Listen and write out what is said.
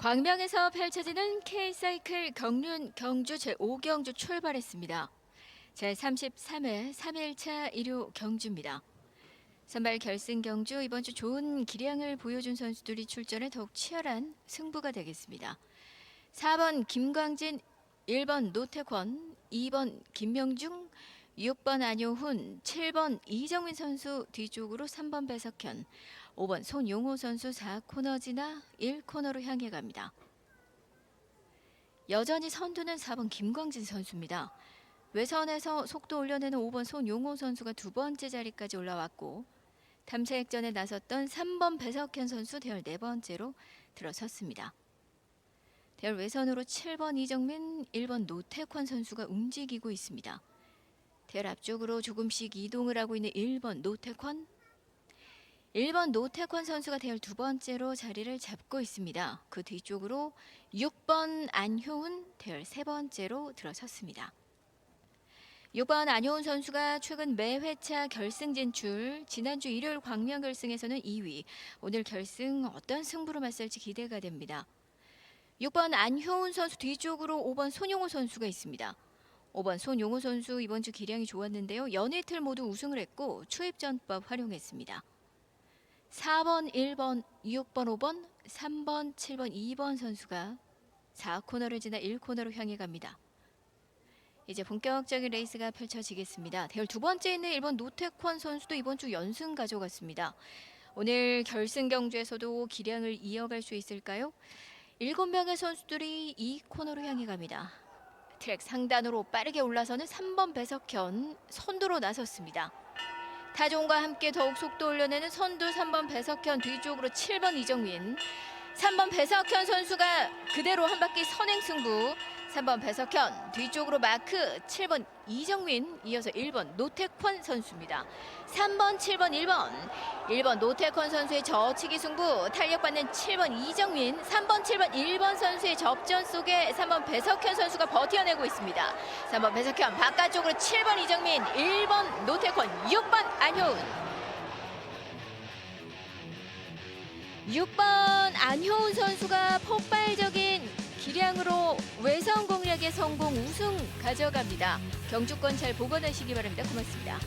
광명에서 펼쳐지는 K사이클 경륜 경주 제5경주 출발했습니다. 제33회 3일차 1호 경주입니다. 선발 결승 경주 이번 주 좋은 기량을 보여준 선수들이 출전해 더욱 치열한 승부가 되겠습니다. 4번 김광진, 1번 노태권, 2번 김명중, 6번 안효훈, 7번 이정민 선수 뒤쪽으로 3번 배석현, 5번 손용호 선수 4코너 지나 1코너로 향해 갑니다. 여전히 선두는 4번 김광진 선수입니다. 외선에서 속도 올려내는 5번 손용호 선수가 두 번째 자리까지 올라왔고 탐색전에 나섰던 3번 배석현 선수 대열 네 번째로 들어섰습니다. 대열 외선으로 7번 이정민, 1번 노태권 선수가 움직이고 있습니다. 대열 앞쪽으로 조금씩 이동을 하고 있는 1번 노태권, 1번 노태권 선수가 대열 두 번째로 자리를 잡고 있습니다. 그 뒤쪽으로 6번 안효훈 대열 세 번째로 들어섰습니다. 6번 안효훈 선수가 최근 매 회차 결승 진출, 지난주 일요일 광명 결승에서는 2위, 오늘 결승 어떤 승부로 맞설지 기대가 됩니다. 6번 안효훈 선수 뒤쪽으로 5번 손용호 선수가 있습니다. 5번 손용호 선수 이번 주 기량이 좋았는데요. 연이틀 모두 우승을 했고 추입 전법 활용했습니다. 4번, 1번, 6번, 5번, 3번, 7번, 2번 선수가 4코너를 지나 1코너로 향해 갑니다. 이제 본격적인 레이스가 펼쳐지겠습니다. 대열 두 번째 있는 1번 노태권 선수도 이번 주 연승 가져갔습니다. 오늘 결승 경주에서도 기량을 이어갈 수 있을까요? 7명의 선수들이 이 코너로 향해 갑니다. 트랙 상단으로 빠르게 올라서는 3번 배석현 선두로 나섰습니다. 타종과 함께 더욱 속도 올려내는 선두 3번 배석현 뒤쪽으로 7번 이정민 3번 배석현 선수가 그대로 한 바퀴 선행 승부 3번 배석현 뒤쪽으로 마크 7번 이정민 이어서 1번 노태권 선수입니다. 3번 7번 1번. 1번 노태권 선수의 저치기 승부 탄력받는 7번 이정민 3번 7번 1번 선수의 접전 속에 3번 배석현 선수가 버텨내고 있습니다. 3번 배석현 바깥쪽으로 7번 이정민 1번 노태권 6번 안효은. 6번 안효은 선수가 폭발적 인 기량으로 외선 공략에 성공 우승 가져갑니다. 경주권 잘 보관하시기 바랍니다. 고맙습니다.